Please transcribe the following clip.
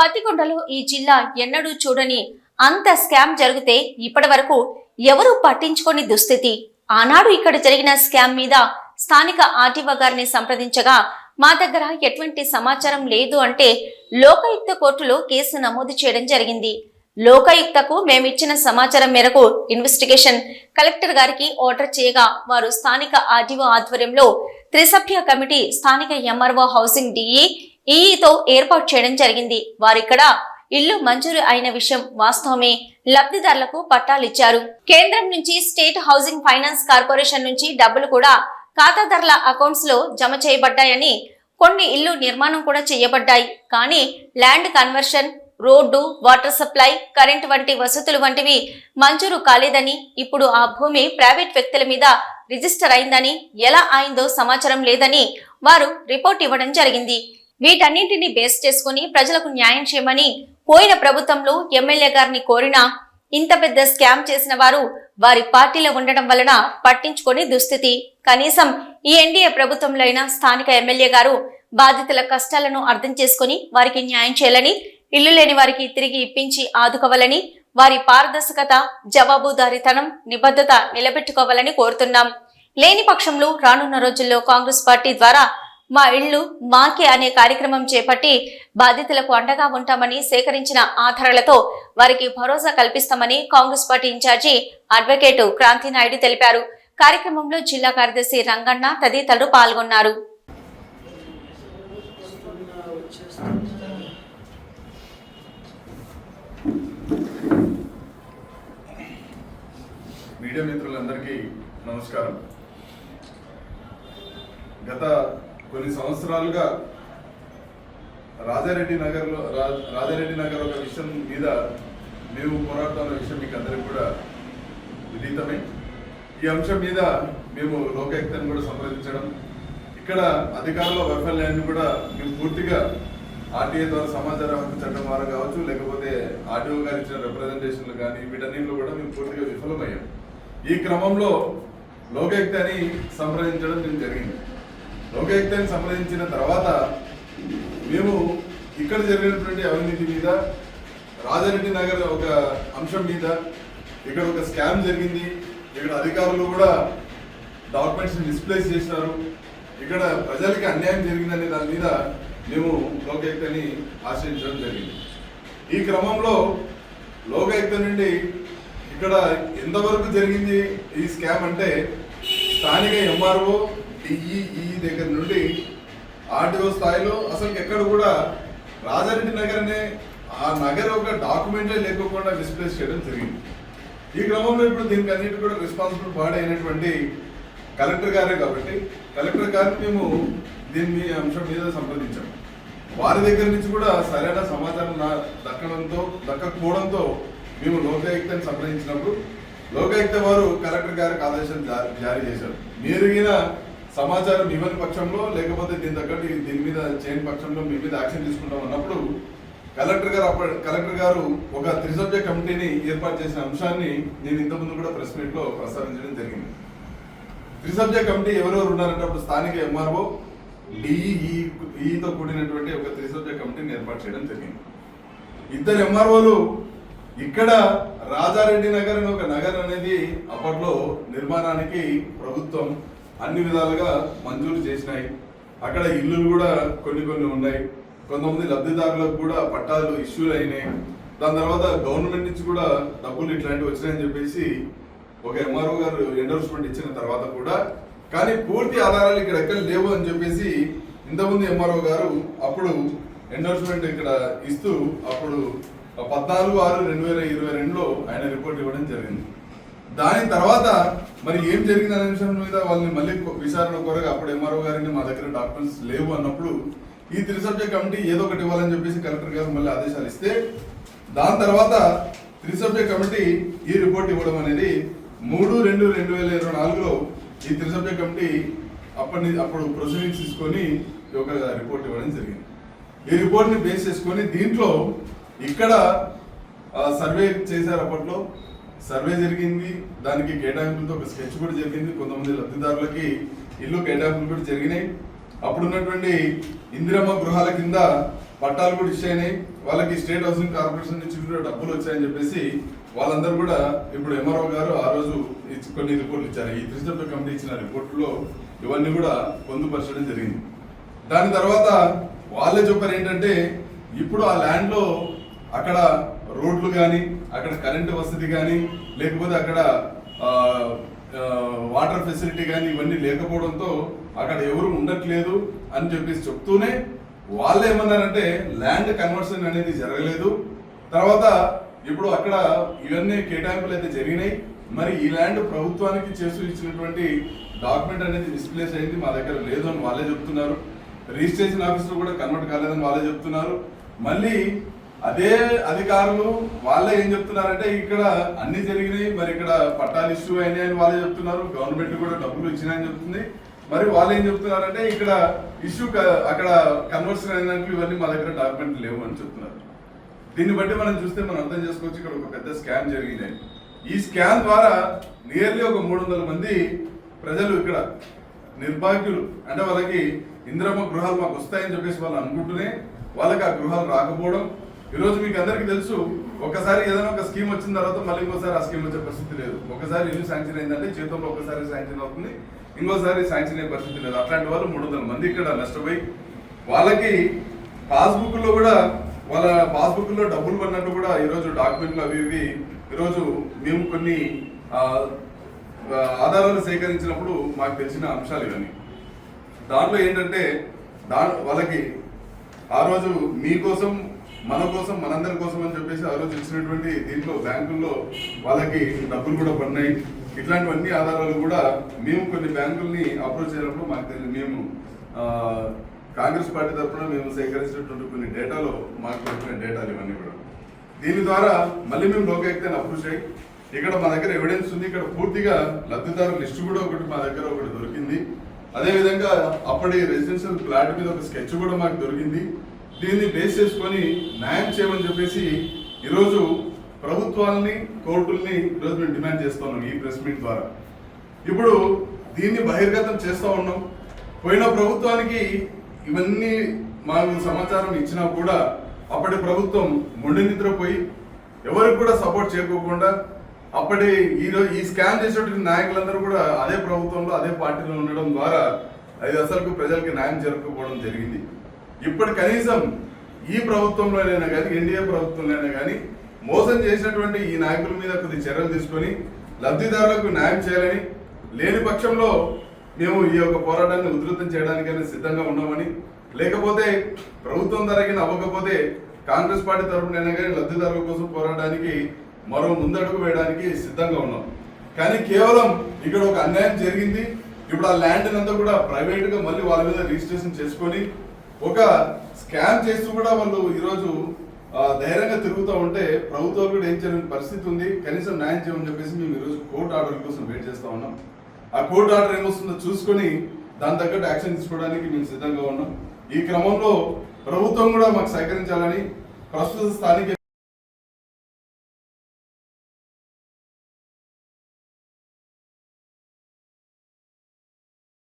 పత్తికొండలో ఈ జిల్లా ఎన్నడూ చూడని అంత స్కామ్ జరిగితే ఇప్పటి వరకు ఎవరూ పట్టించుకొని దుస్థితి. ఆనాడు ఇక్కడ జరిగిన స్కామ్ మీద స్థానిక ఆర్టీఓ గారిని సంప్రదించగా మా దగ్గర ఎటువంటి సమాచారం లేదు అంటే లోకాయుక్త కోర్టులో కేసు నమోదు చేయడం జరిగింది. లోకాయుక్తకు మేమిచ్చిన సమాచారం మేరకు ఇన్వెస్టిగేషన్ కలెక్టర్ గారికి ఆర్డర్ చేయగా వారు స్థానిక ఆర్టీఓ ఆధ్వర్యంలో త్రిసభ్య కమిటీ స్థానిక ఎంఆర్ఓ హౌసింగ్ డిఈ ఈఈతో ఏర్పాటు చేయడం జరిగింది. వారిక్కడ ఇల్లు మంజూరు అయిన విషయం వాస్తవమే. లబ్ధిదారులకు పట్టాలిచ్చారు కేంద్రం నుంచి స్టేట్ హౌసింగ్ ఫైనాన్స్ కార్పొరేషన్ నుంచి డబ్బులు కూడా ఖాతాదారుల అకౌంట్స్లో జమ చేయబడ్డాయని కొన్ని ఇల్లు నిర్మాణం కూడా చేయబడ్డాయి. కానీ land conversion road water supply current వంటి వసతులు వంటివి మంజూరు కాలేదని ఇప్పుడు ఆ భూమి ప్రైవేట్ వ్యక్తుల మీద రిజిస్టర్ అయిందని ఎలా అయిందో సమాచారం లేదని వారు రిపోర్ట్ ఇవ్వడం జరిగింది. వీటన్నింటిని బేస్ చేసుకుని ప్రజలకు న్యాయం చేయమని పోయిన ప్రభుత్వంలో ఎమ్మెల్యే గారిని కోరినా ఇంత పెద్ద స్కామ్ చేసిన వారు వారి పార్టీలో ఉండడం వలన పట్టించుకొని దుస్థితి. కనీసం ఈ ఎన్డీఏ ప్రభుత్వంలో అయినా స్థానిక ఎమ్మెల్యే గారు బాధితుల కష్టాలను అర్థం చేసుకుని వారికి న్యాయం చేయాలని ఇల్లు లేని వారికి తిరిగి ఇప్పించి ఆదుకోవాలని వారి పారదర్శకత జవాబుదారీతనం నిబద్ధత నిలబెట్టుకోవాలని కోరుతున్నాం. లేని పక్షంలో రానున్న రోజుల్లో కాంగ్రెస్ పార్టీ ద్వారా మా ఇళ్ళు మాకే అనే కార్యక్రమం చేపట్టి బాధితులకు అండగా ఉంటామని సేకరించిన ఆధారాలతో వారికి భరోసా కల్పిస్తామని Congress party in charge advocate Kranthi Naidu తెలిపారు. కార్యక్రమంలో జిల్లా కార్యదర్శి రంగన్న తదితరులు పాల్గొన్నారు. మీడియా మిత్రులందరికీ నమస్కారం. గత కొన్ని సంవత్సరాలుగా రాజారెడ్డి నగర్లో రా- రాజారెడ్డి నగర్ ఒక విషయం మీద మేము పోరాడుతున్న విషయం మీకు అందరికి కూడా విదితమే. ఈ అంశం మీద మేము లోకాయుక్తను కూడా సంప్రదించడం ఇక్కడ అధికారుల వైఫల్యాన్ని కూడా మేము పూర్తిగా ఆర్టీఏ ద్వారా సమాచార హక్కు చట్టం ద్వారా కావచ్చు లేకపోతే ఆర్టీఓ గారు ఇచ్చిన రిప్రజెంటేషన్లు కానీ వీటన్నింటిలో కూడా మేము పూర్తిగా విఫలమయ్యాం. ఈ క్రమంలో లోకాయుక్తాన్ని సంప్రదించడం మేము జరిగింది. లోకాయుక్తాన్ని సంప్రదించిన తర్వాత మేము ఇక్కడ జరిగినటువంటి అవినీతి మీద రాజారెడ్డి నగర్ ఒక అంశం మీద ఇక్కడ ఒక స్కామ్ జరిగింది. ఇక్కడ అధికారులు కూడా డాక్యుమెంట్స్ డిస్ప్లేస్ చేసినారు. ఇక్కడ ప్రజలకి అన్యాయం జరిగిందనే దాని మీద మేము లోకాయుక్తని ఆశ్రయించడం జరిగింది. ఈ క్రమంలో లోకాయుక్త నుండి ఇక్కడ ఎంతవరకు జరిగింది ఈ స్కామ్ అంటే స్థానిక ఎంఆర్ఓ డిఈఈ దగ్గర నుండి ఆర్టీఓ స్థాయిలో అసలు ఎక్కడ కూడా రాజారెడ్డి నగర్ అనే ఆ నగర్ ఒక డాక్యుమెంటే లేకోకుండా డిస్ప్లేస్ చేయడం జరిగింది. ఈ క్రమంలో ఇప్పుడు దీనికి అన్నిటి కూడా రెస్పాన్సిబుల్ బాడీ అయినటువంటి కలెక్టర్ గారే కాబట్టి కలెక్టర్ గారిని మేము దీని మీ అంశం మీద సంప్రదించాం. వారి దగ్గర నుంచి కూడా సరైన సమాచారం దక్కడంతో దక్కకపోవడంతో మేము లోకాయుక్తని సంప్రదించినప్పుడు లోకాయుక్త వారు కలెక్టర్ గారికి ఆదేశాలు జారీ చేశారు. మీరు ఈయన సమాచారం ఇవ్వని పక్షంలో లేకపోతే దీని తగ్గట్టు దీని మీద చేయని పక్షంలో మీ మీద యాక్షన్ తీసుకుంటాం అన్నప్పుడు కలెక్టర్ గారు అప్పటి కలెక్టర్ గారు ఒక త్రిసభ్య కమిటీని ఏర్పాటు చేసిన అంశాన్ని నేను ఇంతకుముందు కూడా ప్రెస్ మీట్లో ప్రస్తావించడం జరిగింది. త్రిసభ్య కమిటీ ఎవరెవరు ఉన్నారంటే అప్పుడు స్థానిక ఎంఆర్ఓ డిఈతో కూడినటువంటి ఒక త్రిసభ్య కమిటీని ఏర్పాటు చేయడం జరిగింది. ఇద్దరు ఎంఆర్ఓలు ఇక్కడ రాజారెడ్డి నగర్ అనే ఒక నగర్ అనేది అప్పట్లో నిర్మాణానికి ప్రభుత్వం అన్ని విధాలుగా మంజూరు చేసినాయి. అక్కడ ఇల్లులు కూడా కొన్ని కొన్ని ఉన్నాయి. కొంతమంది లబ్ధిదారులకు కూడా పట్టాలు ఇష్యూలు అయినాయి. దాని తర్వాత గవర్నమెంట్ నుంచి కూడా డబ్బులు ఇట్లాంటివి వచ్చినాయని చెప్పేసి ఒక ఎంఆర్ఓ గారు ఎండోర్స్మెంట్ ఇచ్చిన తర్వాత కూడా. కానీ పూర్తి ఆధారాలు ఇక్కడ ఎక్కడ లేవు అని చెప్పేసి ఇంతకుముందు ఎంఆర్ఓ గారు అప్పుడు ఎండోర్స్మెంట్ ఇక్కడ ఇస్తూ అప్పుడు పద్నాలుగు ఆరు రెండు వేల ఇరవై రెండులో ఆయన రిపోర్ట్ ఇవ్వడం జరిగింది. దాని తర్వాత మరి ఏం జరిగింది అనే విషయం మీద వాళ్ళని మళ్ళీ విచారణ కొరగా అప్పుడు ఎంఆర్ఓ గారిని మా దగ్గర డాక్టర్స్ లేవు అన్నప్పుడు ఈ త్రిసభ్య కమిటీ ఏదో ఒకటి ఇవ్వాలని చెప్పేసి కలెక్టర్ గారు మళ్ళీ ఆదేశాలు ఇస్తే దాని తర్వాత త్రిసభ్య కమిటీ ఈ రిపోర్ట్ ఇవ్వడం అనేది మూడు రెండు రెండు వేల ఇరవై నాలుగులో ఈ త్రిసభ్య కమిటీ అప్పటి అప్పుడు ప్రొసీడింగ్స్ తీసుకొని ఈ ఒక రిపోర్ట్ ఇవ్వడం జరిగింది. ఈ రిపోర్ట్ని బేస్ చేసుకొని దీంట్లో ఇక్కడ సర్వే చేశారు అప్పట్లో సర్వే జరిగింది. దానికి కేటాయింపులతో ఒక స్కెచ్ కూడా జరిగింది. కొంతమంది లబ్ధిదారులకి ఇల్లు కేటాయింపులు కూడా జరిగినాయి. అప్పుడు ఉన్నటువంటి ఇందిరమ్మ గృహాల కింద పట్టాలు కూడా ఇచ్చాయి వాళ్ళకి స్టేట్ హౌసింగ్ కార్పొరేషన్ నుంచి కూడా డబ్బులు వచ్చాయని చెప్పేసి వాళ్ళందరూ కూడా ఇప్పుడు ఎంఆర్ఓ గారు ఆ రోజు కొన్ని రిపోర్ట్లు ఇచ్చారు. ఈ త్రీ కమిటీ ఇచ్చిన రిపోర్టులో ఇవన్నీ కూడా పొందుపరచడం జరిగింది. దాని తర్వాత వాళ్ళే చెప్పారు ఏంటంటే ఇప్పుడు ఆ ల్యాండ్లో అక్కడ రోడ్లు కానీ అక్కడ కరెంటు వసతి కానీ లేకపోతే అక్కడ వాటర్ ఫెసిలిటీ కానీ ఇవన్నీ లేకపోవడంతో అక్కడ ఎవరు ఉండట్లేదు అని చెప్పేసి చెప్తూనే వాళ్ళు ఏమన్నారంటే ల్యాండ్ కన్వర్షన్ అనేది జరగలేదు. తర్వాత ఇప్పుడు అక్కడ ఇవన్నీ కేటాయింపులు అయితే జరిగినాయి. మరి ఈ ల్యాండ్ ప్రభుత్వానికి చేసు ఇచ్చినటువంటి డాక్యుమెంట్ అనేది డిస్ప్లేస్ అయింది. మా దగ్గర లేదు అని వాళ్ళే చెప్తున్నారు. రిజిస్ట్రేషన్ ఆఫీసులో కూడా కన్వర్ట్ కాలేదని వాళ్ళే చెప్తున్నారు. మళ్ళీ అదే అధికారులు వాళ్ళే ఏం చెప్తున్నారంటే ఇక్కడ అన్ని జరిగినాయి మరి ఇక్కడ పట్టాలు ఇష్యూ అయినాయి అని వాళ్ళే చెప్తున్నారు గవర్నమెంట్ కూడా డబ్బులు ఇచ్చినాయని చెప్తుంది. మరి వాళ్ళు ఏం చెప్తున్నారంటే ఇక్కడ ఇష్యూ అక్కడ కన్వర్షన్ అయినట్లు ఇవన్నీ మా దగ్గర డాక్యుమెంట్ లేవు అని చెప్తున్నారు. దీన్ని బట్టి మనం చూస్తే మనం అర్థం చేసుకోవచ్చు ఇక్కడ ఒక పెద్ద స్కామ్ జరిగినాయి. ఈ స్కామ్ ద్వారా నియర్లీ ఒక మూడు వందల మంది ప్రజలు ఇక్కడ నిర్భాగ్యులు. అంటే వాళ్ళకి ఇంద్రమ్మ గృహాలు మాకు వస్తాయని చెప్పేసి వాళ్ళు అనుకుంటూనే వాళ్ళకి ఆ గృహాలు రాకపోవడం ఈరోజు మీకు అందరికీ తెలుసు ఒకసారి ఏదైనా ఒక స్కీమ్ వచ్చిన తర్వాత మళ్ళీ ఇంకోసారి ఆ స్కీమ్ వచ్చే పరిస్థితి లేదు. ఒకసారి ఇల్లు శాంక్షన్ అయిందంటే జీతంలో ఒకసారి శాంక్షన్ అవుతుంది ఇంకోసారి శాంక్షన్ అయ్యే పరిస్థితి లేదు. అట్లాంటి వాళ్ళు మూడు వందల మంది ఇక్కడ నష్టపోయి వాళ్ళకి పాస్బుక్లో కూడా వాళ్ళ పాస్బుక్లో డబ్బులు పడినట్టు కూడా ఈరోజు డాక్యుమెంట్లు అవి ఇవి ఈరోజు మేము కొన్ని ఆధారాలు సేకరించినప్పుడు మాకు తెలిసిన అంశాలు ఇవన్నీ. దాంట్లో ఏంటంటే దా వాళ్ళకి ఆ రోజు మీకోసం మన కోసం మనందరి కోసం అని చెప్పేసి ఆ రోజు ఇచ్చినటువంటి దీంట్లో బ్యాంకుల్లో వాళ్ళకి డబ్బులు కూడా పడినాయి. ఇట్లాంటివన్నీ ఆధారాలు కూడా మేము కొన్ని బ్యాంకుల్ని అప్రోచ్ చేయడంలో మాకు తెలియదు. మేము కాంగ్రెస్ పార్టీ తరఫున మేము సేకరించినటువంటి కొన్ని డేటాలో మాకు దొరికిన డేటాలు ఇవన్నీ కూడా. దీని ద్వారా మళ్ళీ మేము లోకాయుక్తాన్ని అప్రోచ్ అయ్యి ఇక్కడ మా దగ్గర ఎవిడెన్స్ ఉంది. ఇక్కడ పూర్తిగా లబ్ధిదారు లిస్టు కూడా ఒకటి మా దగ్గర ఒకటి దొరికింది. అదేవిధంగా అప్పటి రెసిడెన్షియల్ ఫ్లాట్ మీద ఒక స్కెచ్ కూడా మాకు దొరికింది. దీన్ని బేస్ చేసుకొని న్యాయం చేయమని చెప్పేసి ఈరోజు ప్రభుత్వాలని కోర్టుల్ని ఈరోజు మేము డిమాండ్ చేస్తున్నాం ఈ ప్రెస్ మీట్ ద్వారా. ఇప్పుడు దీన్ని బహిర్గతం చేస్తూ ఉన్నాం. పోయిన ప్రభుత్వానికి ఇవన్నీ మాకు సమాచారం ఇచ్చినా కూడా అప్పటి ప్రభుత్వం మొండి నిద్రపోయి ఎవరికి కూడా సపోర్ట్ చేయకోకుండా అప్పటి ఈరోజు ఈ స్కామ్ చేసేటువంటి నాయకులందరూ కూడా అదే ప్రభుత్వంలో అదే పార్టీలో ఉండడం ద్వారా అది అసలు ప్రజలకి న్యాయం జరగకపోవడం జరిగింది. ఇప్పుడు కనీసం ఈ ప్రభుత్వంలోనైనా కానీ ఎన్డీఏ ప్రభుత్వంలోనైనా కానీ మోసం చేసినటువంటి ఈ నాయకుల మీద కొద్ది చర్యలు తీసుకొని లబ్ధిదారులకు న్యాయం చేయాలని లేని పక్షంలో మేము ఈ యొక్క పోరాటాన్ని ఉధృతం చేయడానికైనా సిద్ధంగా ఉన్నామని లేకపోతే ప్రభుత్వం తరగిన అవ్వకపోతే కాంగ్రెస్ పార్టీ తరఫునైనా కానీ లబ్ధిదారుల కోసం పోరాటానికి మరో ముందడుగు వేయడానికి సిద్ధంగా ఉన్నాం. కానీ కేవలం ఇక్కడ ఒక అన్యాయం జరిగింది. ఇప్పుడు ఆ ల్యాండ్ అంతా కూడా ప్రైవేట్గా మళ్ళీ వాళ్ళ మీద రిజిస్ట్రేషన్ చేసుకొని ఒక స్కామ్ చేస్తూ కూడా వాళ్ళు ఈరోజు ధైర్యంగా తిరుగుతూ ఉంటే ప్రభుత్వాలు కూడా ఏం చేయలేని పరిస్థితి ఉంది. కనీసం న్యాయం చేయమని చెప్పేసి మేము ఈరోజు కోర్టు ఆర్డర్ కోసం వెయిట్ చేస్తూ ఉన్నాం. ఆ కోర్టు ఆర్డర్ ఏమొస్తుందో చూసుకొని దాని తగ్గట్టు యాక్షన్ తీసుకోవడానికి మేము సిద్ధంగా ఉన్నాం. ఈ క్రమంలో ప్రభుత్వం కూడా మాకు సహకరించాలని ప్రస్తుత స్థానిక